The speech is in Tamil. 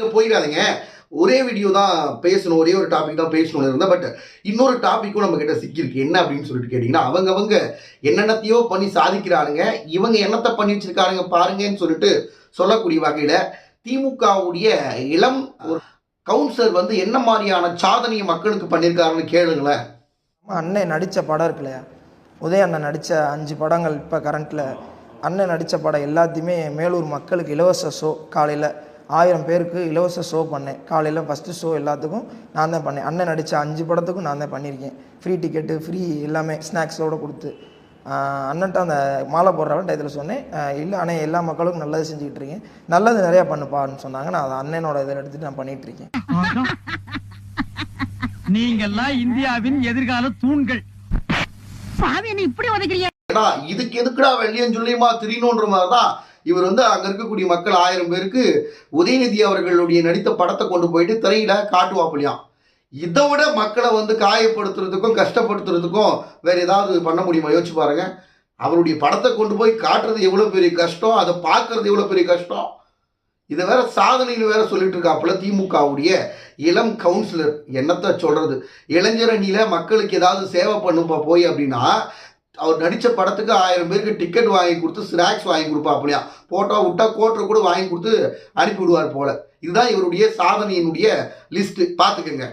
நீங்க போயிடாதீங்க. ஒரே வீடியோ தான் பேசணும் ஒரே ஒரு டாபிக் தான் பேசணும்னு இருந்தேன். பட் இன்னொரு டாபிக்கும் நம்ம கிட்ட சிக்கியிருக்கு. என்ன அப்படின்னு சொல்லிட்டு கேட்டிங்கன்னா அவங்கவங்க என்னென்னத்தையோ பண்ணி சாதிக்கிறானுங்க. இவங்க என்னத்தை பண்ணி வச்சிருக்கானுங்க பாருங்கன்னு சொல்லிட்டு சொல்லக்கூடிய வகையில் திமுகவுடைய இளம் ஒரு கவுன்சிலர் வந்து என்ன மாதிரியான சாதனையை மக்களுக்கு பண்ணியிருக்காருன்னு கேளுங்களேன். அண்ணன் நடித்த படம் இருக்குல்ல உதய அண்ணன் நடித்த அஞ்சு படங்கள் இப்போ கரண்ட்டில் அண்ணன் நடித்த படம் எல்லாத்தையுமே மேலூர் மக்களுக்கு இலவச ஷோ காலையில் ஆயிரம் பேருக்கு இலவச ஷோ பண்ணேன். காலையில் ஃபஸ்ட்டு ஷோ எல்லாத்துக்கும் நான் தான் பண்ணேன். அண்ணன் நடித்த அஞ்சு படத்துக்கும் நான் தான் பண்ணியிருக்கேன். ஃப்ரீ டிக்கெட்டு ஃப்ரீ எல்லாமே ஸ்நாக்ஸோடு கொடுத்து. அண்ணன்ட்ட அந்த மாலை போடுறவன் இதில் சொன்னேன். இல்லை அண்ணன் எல்லா மக்களுக்கும் நல்லது செஞ்சுக்கிட்டு இருக்கேன் நல்லது நிறையா பண்ணுப்பான்னு சொன்னாங்க. நான் அதை அண்ணனோட இதில் எடுத்துகிட்டு நான் பண்ணிகிட்டு இருக்கேன் நீங்கெல்லாம் இந்தியாவின் எதிர்கால தூண்கள். சாமி இப்படி உதைக்கிறீங்க? இதுக்கு எதுக்குடா வெள்ளியன் சொல்லியுமா திரியணுன்ற மாதிரி தான் இவர் வந்து அங்க இருக்கக்கூடிய மக்கள் ஆயிரம் பேருக்கு உதயநிதி அவர்களுடைய நடித்த படத்தை கொண்டு போயிட்டு திரையில காட்டுவாப்பிலையாம். இதை விட மக்களை வந்து காயப்படுத்துறதுக்கும் கஷ்டப்படுத்துறதுக்கும் வேற ஏதாவது பண்ண முடியுமா? யோசிச்சு பாருங்க. அவருடைய படத்தை கொண்டு போய் காட்டுறது எவ்வளோ பெரிய கஷ்டம்? அதை பார்க்கறது எவ்வளோ பெரிய கஷ்டம்? இதை வேற சாதனையில் வேற சொல்லிட்டு இருக்காப்புல திமுகவுடைய இளம் கவுன்சிலர் என்னத்தை சொல்றது? இளைஞர் அணியில மக்களுக்கு ஏதாவது சேவை பண்ணுப்பா போய் அப்படின்னா அவர் நடித்த படத்துக்கு ஆயிரம் பேருக்கு டிக்கெட் வாங்கி கொடுத்து ஸ்நாக்ஸ் வாங்கி கொடுப்பா அப்படியா போட்டோ விட்டா கோட்டரை கூட வாங்கி கொடுத்து அனுப்பி விடுவார் போல. இதுதான் இவருடைய சாதனையினுடைய லிஸ்ட்டு பார்த்துக்கங்க.